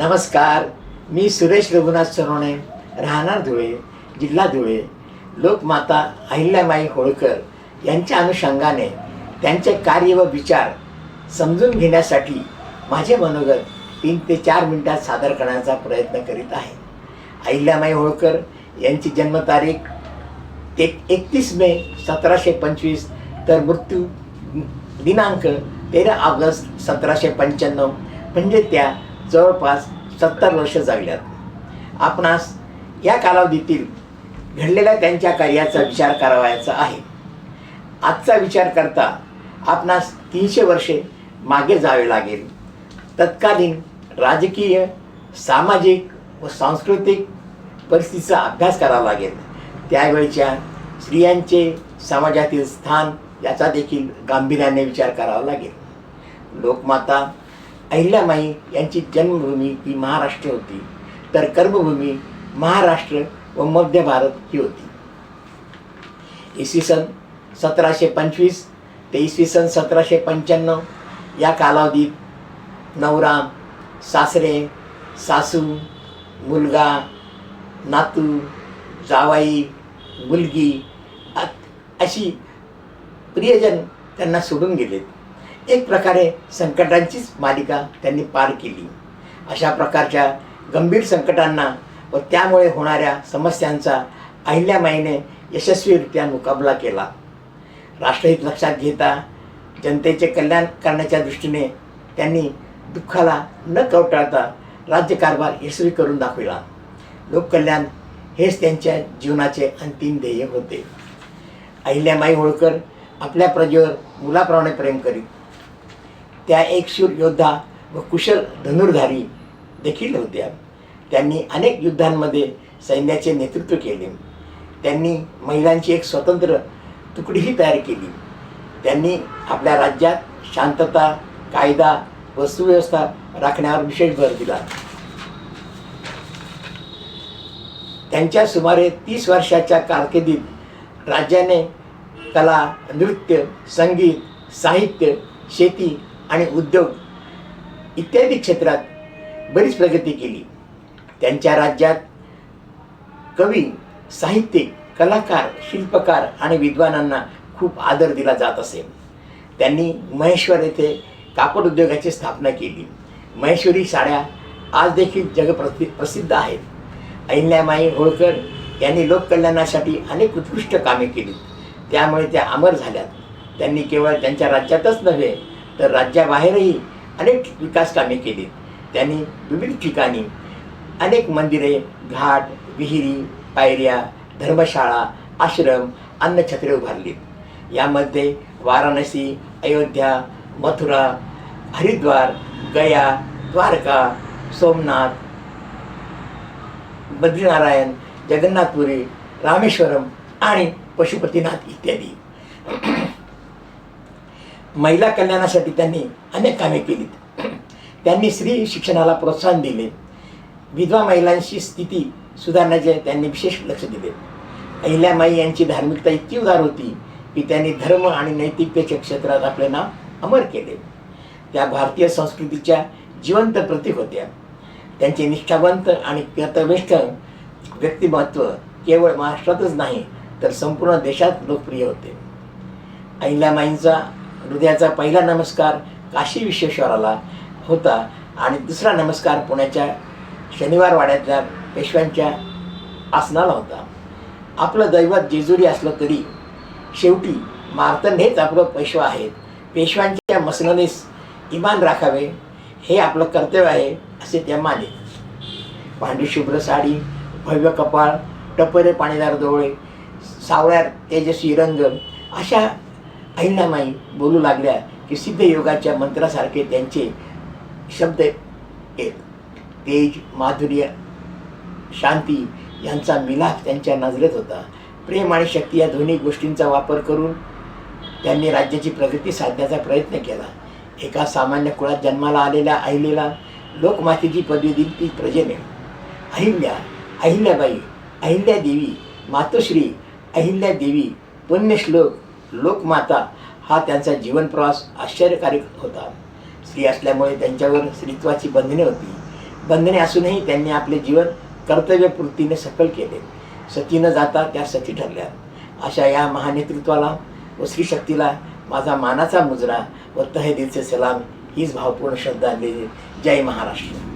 नमस्कार मी सुरेश रघुनाथ सरोणे राहणार धुळे जिल्हा धुळे लोकमाता अहिल्यामाई होळकर यांच्या अनुषंगाने त्यांचे कार्य व विचार समजून घेण्यासाठी माझे मनोगत तीन ते चार मिनिटात सादर करण्याचा प्रयत्न करीत आहे. अहिल्यामाई होळकर यांची जन्मतारीख ते एकतीस मे सतराशे पंचवीस तर मृत्यू दिनांक तेरा ऑगस्ट सतराशे पंच्याण्णव म्हणजे त्या जवळपास सत्तर वर्ष जगल्यात. आपणास या कालावधीतील घडलेल्या त्यांच्या कार्याचा विचार करावायचा आहे. आजचा विचार करता आपणास तीनशे वर्षे मागे जावे लागेल. तत्कालीन राजकीय सामाजिक व सांस्कृतिक परिस्थितीचा अभ्यास करावा लागेल. त्यावेळच्या स्त्रियांचे समाजातील स्थान याचा देखील गांभीर्याने विचार करावा लागेल. लोकमाता अहिल्यामाई यांची जन्मभूमी ही महाराष्ट्र होती. तर कर्मभूमी महाराष्ट्र व मध्य भारत ही होती. इसवी सन सतराशे पंचवीस ते इसवी सन सतराशे पंच्याण्णव या कालावधीत नवरा सासरे सासू मुलगा नातू जावाई मुलगी अशी प्रियजन त्यांना सोडून गेलेत. एक प्रकारे संकटांचीच मालिका त्यांनी पार केली. अशा प्रकारच्या गंभीर संकटांना व त्यामुळे होणाऱ्या समस्यांचा अहिल्यामाईने यशस्वीरित्या मुकाबला केला. राष्ट्रहित लक्षात घेता जनतेचे कल्याण करण्याच्या दृष्टीने त्यांनी दुःखाला न कवटाळता राज्यकारभार यशस्वी करून दाखविला. लोककल्याण हेच त्यांच्या जीवनाचे अंतिम ध्येय होते. अहिल्यामाई होळकर आपल्या प्रजेवर मुलाप्रमाणे प्रेम करीत त्या एक शूर योद्धा व कुशल धनुर्धारी देखील होत्या त्यांनी अनेक युद्धांमध्ये सैन्याचे नेतृत्व केले. त्यांनी महिलांची एक स्वतंत्र तुकडीही तयार केली. त्यांनी आपल्या राज्यात शांतता कायदा व सुव्यवस्था राखण्यावर विशेष भर दिला. त्यांच्या सुमारे तीस वर्षाच्या कारकिर्दीत राज्याने कला नृत्य संगीत साहित्य शेती आणि उद्योग इत्यादी क्षेत्रात बरीच प्रगती केली. त्यांच्या राज्यात कवी साहित्यिक कलाकार शिल्पकार आणि विद्वानांना खूप आदर दिला जात असे. त्यांनी महेश्वर येथे कापड उद्योगाची स्थापना केली. महेश्वरी साड्या आज देखील जगप्रसि प्रसिद्ध आहेत. अहिल्यामाई होळकर यांनी लोककल्याणासाठी अनेक उत्कृष्ट कामे केली. त्यामुळे त्या अमर झाल्यात. त्यांनी केवळ त्यांच्या राज्यातच नव्हे तर राज्याबाहेरही अनेक विकास कामे केली. त्यांनी विविध ठिकाणी अनेक मंदिरे घाट विहिरी पायऱ्या धर्मशाळा आश्रम अन्नछत्रे उभारली. यामध्ये वाराणसी अयोध्या मथुरा हरिद्वार गया द्वारका सोमनाथ बद्रीनारायण जगन्नाथपुरी रामेश्वरम आणि पशुपतीनाथ इत्यादी. महिला कल्याणासाठी त्यांनी अनेक कामे केलीत. त्यांनी स्त्री शिक्षणाला प्रोत्साहन दिले. विधवा महिलांची स्थिती सुधारण्याचे त्यांनी विशेष लक्ष दिले. अहिल्यामाई यांची धार्मिकता इतकी उदार होती की त्यांनी धर्म आणि नैतिकतेच्या क्षेत्रात आपले नाव अमर केले. त्या भारतीय संस्कृतीच्या जिवंत प्रतीक होत्या. त्यांचे निष्ठावंत आणि कर्तव्यनिष्ठ व्यक्तिमत्व केवळ महाराष्ट्रातच नाही तर संपूर्ण देशात लोकप्रिय होते. अहिल्यामाईंचा हृदयाचा पहिला नमस्कार काशी विश्वेश्वराला होता आणि दुसरा नमस्कार पुण्याच्या शनिवार वाड्यातल्या पेशव्यांच्या आसनाला होता. आपलं दैवत जेजुरी असलं तरी शेवटी मार्तंड हेच आपलं पेशवा आहेत पेशव्यांच्या मसननेस इमान राखावे हे आपलं कर्तव्य आहे असे त्या मानित पांढरी शुभ्र साडी भव्य कपाळ टपरे पाणीदार डोळे सावळ्यात तेजस्वी रंग अशा अहिणामाई बोलू लागल्या की सिद्ध योगाच्या मंत्रासारखे त्यांचे शब्द येत. तेज माधुर्य शांती यांचा मिलाफ त्यांच्या नजरेत होता. प्रेम आणि शक्ती या दोन्ही गोष्टींचा वापर करून त्यांनी राज्याची प्रगती साधण्याचा प्रयत्न केला. एका सामान्य कुळात जन्माला आलेल्या अहिलेला लोकमातेची पदवी दिली ती प्रजेने. अहिल्या अहिल्याबाई अहिल्यादेवी मातोश्री अहिल्यादेवी पुण्यश्लोक लोकमाता हा त्यांचा जीवनप्रवास आश्चर्यकारक होता. स्त्री असल्यामुळे त्यांच्यावर स्त्रीत्वाची बंधने होती. बंधने असूनही त्यांनी आपले जीवन कर्तव्यपूर्तीने सफल केले. सती न जाता त्या सती ठरल्या. अशा या महानेतृत्वाला व स्त्रीशक्तीला माझा मानाचा मुजरा व तहे सलाम हीच भावपूर्ण श्रद्धांजली. जय महाराष्ट्र.